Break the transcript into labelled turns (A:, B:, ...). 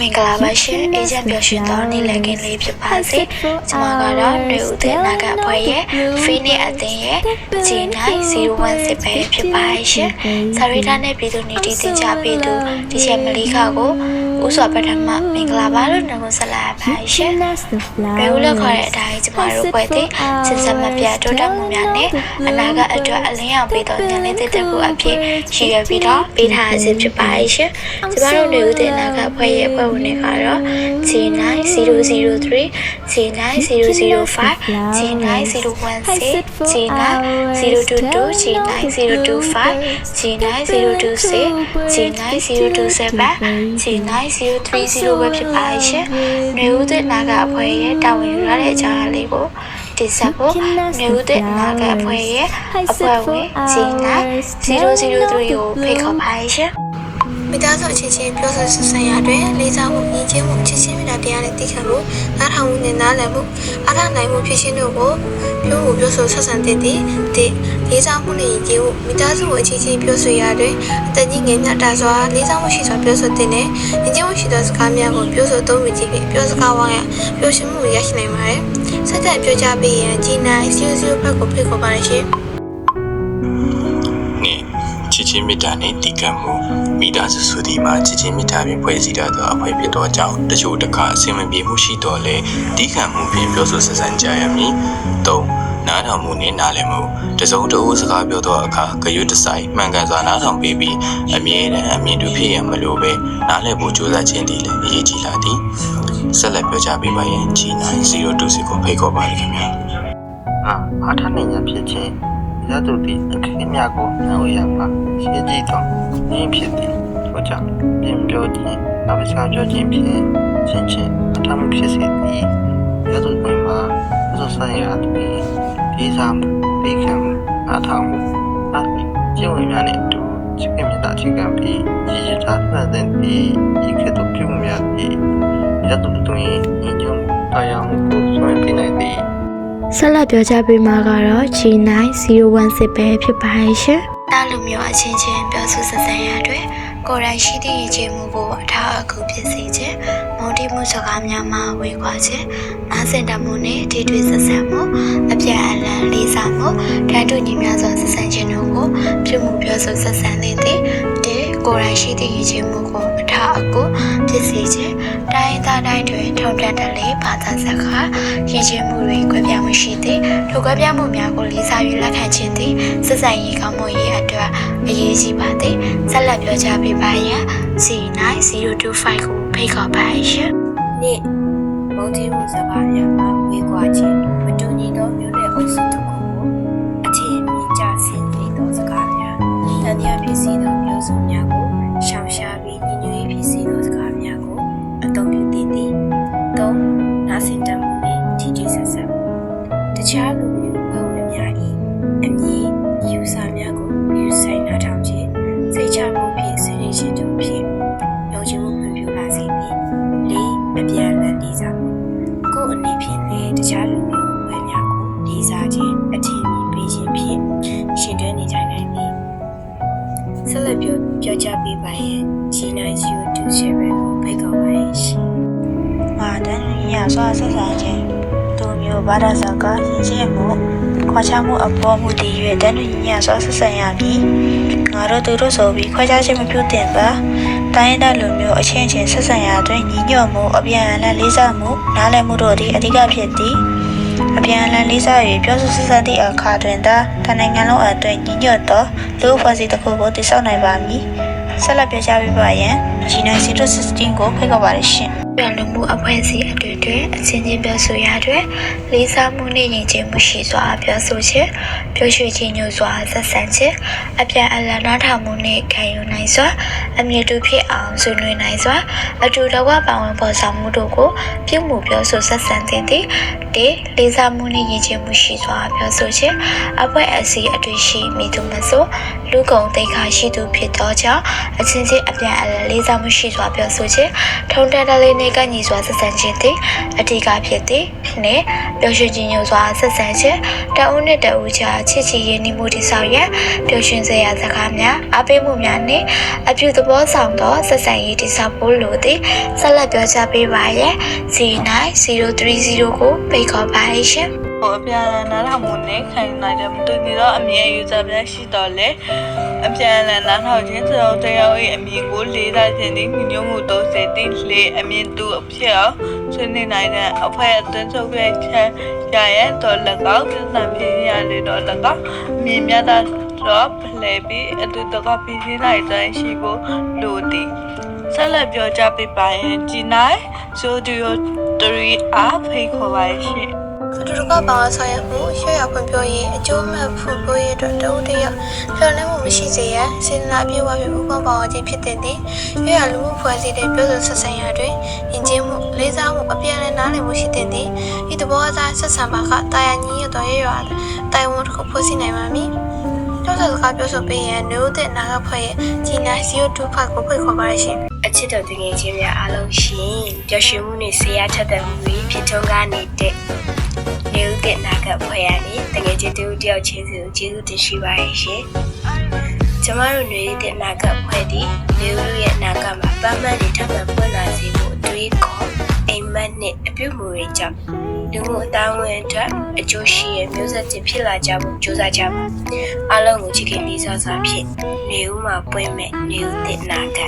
A: မင်္ဂလာပါရှင်အေဂျင့်ပြောရှင်တော်နေ့လည်ခင်းလေးဖြစ်ပါစေကျွန်မကတော့ຫນွေဦးတဲ့နာကအဖွဲ့ရဲ့ Phoenix အသင်းရဲ့ G9 016ပဲဖြစ်ပါရှင်စာရိတာနဲ့ပြည်သူနေတည်တင်ကြပေးသူဒီချက်မလီခါကို ဦးစွာပထမမင်္ဂလာပါလို့နှုတ်ဆက်လိုက်ပါရှင်။ဘယ်ဦးလက်ခေါ်တဲ့အတိုင်းကျမတို့ပွဲသည်စစ်စစ်မပြတိုးတက်မှုများနဲ့အနာဂတ်အတွက်အလင်းရောက်ပေးသောဉာဏ်လေးတစ်တစ်ခုအဖြစ်ရှိရပြီးတော့ပေးထားခြင်းဖြစ်ပါရှင်။ကျမတို့နေဦးတဲ့အနာဂတ်ဖွဲ့ရဲ့အဖွဲ့ဝင်တွေကတော့ G9003 G9005 G9016 G9022 G9025 G9026 G9027 G90 G9030 ပဲဖြစ်ပါရှင်။နေဦးတဲ့နာကအဖွဲ့ရဲ့တာဝန်ယူရတဲ့အကြောင်းအရာလေးကိုတင်ဆက်ဖို့နေဦးတဲ့နာကအဖွဲ့ရဲ့အဖွဲ့ဝင် G9003 ကိုဖိတ်ခေါ်ပါရှင်။ မိသားစုအချင်းချင်းပြောဆိုဆက်ဆံရတွင်လေးစားမှုညီချင်းမှုချစ်ချင်းမြတ်တာတရားနဲ့သိခံမှုနားထောင်မှုနဲ့နားလည်မှုအားထားနိုင်မှုဖြစ်ခြင်းတို့ကိုပြောမှုပြောဆိုဆက်ဆံတဲ့တည်တည်လေးစားမှုနဲ့ညီချင်းမှုမိသားစုအချင်းချင်းပြောဆိုရတွင်အတကြီးငယ်မြတ်တာစွာလေးစားမှုရှိစွာပြောဆိုတဲ့နဲ့ညီချင်းမှုရှိသောစကားများကိုပြောဆိုသုံးမိခြင်းဖြင့်ပြောစကားဝိုင်းရပြောရှင်မှုရရှိနိုင်ပါတယ်စက်တဲ့ပြောကြပေးရင်ဂျီနိုင်စီစီဘက်ကိုဖိတ်ခေါ်ပါရရှင်
B: နှင့် ချစ်ချင်းမေတ္တာနှင့်တည်ကံမှုမိသားစုစုသည်မှာချစ်ချင်းမေတ္တာဖြင့်ဖွဲ့စည်းထားသောအဖွဲ့ဖြစ်သောကြောင့်တချို့တစ်ခါအဆင်မပြေမှုရှိတော်လဲတည်ကံမှုဖြင့်ပြောဆိုဆက်ဆံကြရမည်၃နားထောင်မှုနှင့်နားလည်မှုတစုံတဦးစကားပြောသောအခါဂရုတစိုက်မှန်ကန်စွာနားထောင်ပေးပြီးအမြဲတမ်းအမြင်တူဖြစ်ရမလို့ပဲနားလည်ဖို့ကြိုးစားခြင်းသည်လည်းအရေးကြီးလာသည်ဆက်လက်ပြောကြားပေးပါရန် G9026 ကိုဖိတ်ခေါ်ပါရခင်ဗျာ
C: အာအားထားနိုင်ရဖြစ်ခြင်း ရတုတိအခင်းများကိုနှောက်ရပါရှင်းကြည့်သောရင်းဖြစ်သည်ထို့ကြောင့်ပြင်ပြောခြင်းအပစာပြောခြင်းဖြင့်ချင်းချင်းအထမှုဖြစ်စေသည်ရတုတွင်မှာသစ္စာရသည်ဒီစားမှုဒီခံမှုအားထားမှုအပြင်ကျင့်ဝတ်များနှင့်အတူချစ်ခင်မြတ်တာချစ်ခံပြီးရည်ရထားတဲ့သည်ဤကဲ့သို့ပြုမှုများသည်ရတုတွင်ညီညွတ်မှုတရားမှုကိုဆွဲပြနိုင်သည်
A: ဆက်လက်ပြောကြားပေးမှာကတော့ G9016 ပဲဖြစ်ပါရဲ့ရှင်။တာလူမျိုးအချင်းချင်းပြောဆိုဆက်ဆံရတဲ့ကိုယ်တိုင်ရှိသည့်ရည်ချင်းမှုကိုအထောက်အကူဖြစ်စေခြင်းမုန်တိမှုစကားများမှဝေခွာခြင်းနားစင်တမှုနဲ့ထိတွေ့ဆက်ဆံမှုအပြန်အလှန်လေးစားမှုဓာတ်တူညီများစွာဆက်ဆံခြင်းတို့ကိုပြုမှုပြောဆိုဆက်ဆံနေသည့်ဒီကိုယ်တိုင်ရှိသည့်ရည်ချင်းမှုကိုအထောက်အကူဖြစ်စေခြင်း တိုင်းသားတိုင်းတွင်ထုံတက်တယ်လေဘာသာစကားရည်ချင်းမှုတွေကွဲပြားမှုရှိသည်ထိုကွဲပြားမှုများကိုလေးစား၍လက်ခံခြင်းသည်ဆက်ဆံရေးကောင်းမှုရေးအတွက်အရေးကြီးပါသည်ဆက်လက်ပြောကြားပေးပါရန် C9025 ကိုဖိတ်ခေါ်ပါရှင်
D: နေ့မုံတီမှုစကားများမှာဝေးကွာခြင်းမတူညီသောမျိုးနွယ်အုပ်စုတစ်ခုကိုအခြေအမြင့်ကြဆင်းနေသောစကားများတန်တရားဖြစ်စီသောမျိုးစုံများ ပြောပြောကြပေးပါရင် G9027 ကိုဖိတ်ခေါ်ပါရရှင်
A: ငါတန်းရင်းရဆွာဆက်ဆံခြင်းသူမျိုးဘာသာစကားရင်းချင်းမှုခွာချမှုအပေါ်မှုတည်၍တန်းရင်းရဆွာဆက်ဆံရမည်ငါတို့သူတို့ဆိုပြီးခွဲခြားခြင်းမပြုသင့်ပါတိုင်းရင်းသားလူမျိုးအချင်းချင်းဆက်ဆံရာတွင်ညီညွတ်မှုအပြန်အလှန်လေးစားမှုနားလည်မှုတို့သည်အဓိကဖြစ်သည် အပြန်အလှန်လေးစား၍ပြောဆိုဆက်ဆံသည့်အခါတွင်သာတနိုင်ငံလုံးအတွင်းညီညွတ်သောလူ့အဖွဲ့အစည်းတစ်ခုကိုတည်ဆောက်နိုင်ပါမည်ဆက်လက်ပြောကြားပေးပါရန် G9 016ကိုဖိတ်ခေါ်ပါရရှင် ပြန်လည်မှုအဖွဲ့အစည်းအတွေ့အတွေ့အချင်းချင်းပြောဆိုရတဲ့လေးစားမှုနဲ့ယဉ်ကျေးမှုရှိစွာပြောဆိုခြင်းပြောရွှေခြင်းညို့စွာဆက်ဆံခြင်းအပြန်အလှန်နားထောင်မှုနဲ့ခံယူနိုင်စွာအမြင့်တူဖြစ်အောင်ဆွေးနွေးနိုင်စွာအတူတကွပါဝင်ပေါ်ဆောင်မှုတို့ကိုပြုမှုပြောဆိုဆက်ဆံသင့်သည်ဒီလေးစားမှုနဲ့ယဉ်ကျေးမှုရှိစွာပြောဆိုခြင်းအဖွဲ့အစည်းအတွေ့ရှိမိသူမဆိုလူကုန်သိက္ခာရှိသူဖြစ်သောကြောင့်အချင်းချင်းအပြန်အလှန်လေးစားမှုရှိစွာပြောဆိုခြင်းထုံတန်တလေးနဲ့ရေးကညီစွာဆက်ဆံခြင်းသည်အထူးကဖြစ်သည်နှင့်ပျော်ရွှင်ခြင်းညို့စွာဆက်ဆံခြင်းတအုပ်နှင့်တအုပ်ကြားချစ်ချစ်ရင်းနှီးမှုတည်ဆောက်ရန်ပျော်ရွှင်စေရာစကားများအားပေးမှုများနှင့်အပြုသဘောဆောင်သောဆက်ဆံရေးတည်ဆောက်ဖို့လိုသည်ဆက်လက်ပြောကြားပေးပါရန်093030 ကိုဖိတ်ခေါ်ပါရှင်
E: ဟိုအပြန်အလှန်နားထောင်မှုနဲ့ခံနိုင်တဲ့မတူညီသောအမြင် user များရှိတော်လဲ အပြန်အလှန်နားထောင်ခြင်းသောတရား၏အမြင်ကိုလေးစားခြင်းနှင့်ညီညွတ်မှုတို့စေတည်လေအမြင်တူအဖြစ်အောင်ဆွေးနွေးနိုင်တဲ့အဖွဲအသွင်းချုပ်ပြချမ်းရရဲ့တော်၎င်းပြည်စံပြင်းရလေတော်၎င်းအမြင်များသောတော့ဖလဲပြီးအတူတကပြည်စည်းနိုင်တဲ့ရှိဖို့လိုသည်ဆက်လက်ပြောကြားပေးပါရင်ဒီနိုင်ဆိုဒီယို3အားဖိတ်ခေါ်ပါရှင်
A: အ တူတကပါဝါဆောင်ရွက်မှုရွှေရဖွံ့ဖြိုးရေးအကျိုးမဲ့ဖွံ့ဖြိုးရေးအတွက်တဦးတယောက်လျော်လင့်မှုမရှိစေရန်စေတနာအပြည့်အဝဖြင့်ဥပပါဝါခြင်းဖြစ်တဲ့သည်ရွှေရလူမှုဖွဲ့စည်းတဲ့ပြောဆိုဆက်ဆံရာတွင်ယဉ်ကျေးမှုလေးစားမှုအပြန်အလှန်နားလည်မှုရှိတဲ့သည်ဤသဘောအတိုင်းဆက်ဆံပါကတာယာညီရတော်ရွရွာတိုင်ဝမ်တစ်ခုဖွဲ့စည်းနိုင်ပါမည်တော့စကားပြောဆိုပေးရန်မျိုးတဲ့နာဂဖွဲ့ရဲ့ကြီးနာ025ကိုဖိတ်ခေါ်ပါရရှင်
D: အချစ်တော်တငယ်ချင်းများအားလုံးရှင်ပျော်ရွှင်မှုနဲ့ဆေးရထက်တဲ့မှုတွေဖြစ်ထုံးကားနေတဲ့နေဦးတဲ့နာကဖွဲ့ရ နေတငယ်ချင်းတူတယောက်ချင်းစီကိုကျေးဇူးတင်ရှိပါရဲ့ရှင်ကျမတို့နေဦးတဲ့နာကဖွဲ့သည်နေဦးရဲ့နာကမှာပန်းမန်တွေထပ်မံပွင့်လာစေဖို့အတွေးခေါ်အိမ်မက်နဲ့အပြုတ်မှုတွေကြောင့်လူမှုအတိုင်းအဝန်အတွက်အကျိုးရှိရဲ့မျိုးဆက်တင်ဖြစ်လာကြဖို့ကြိုးစားကြပါအားလုံးကိုချစ်ခင်လေးစားစွာဖြင့်နေဦးမှာပွင့်မဲ့နေဦးတဲ့နာက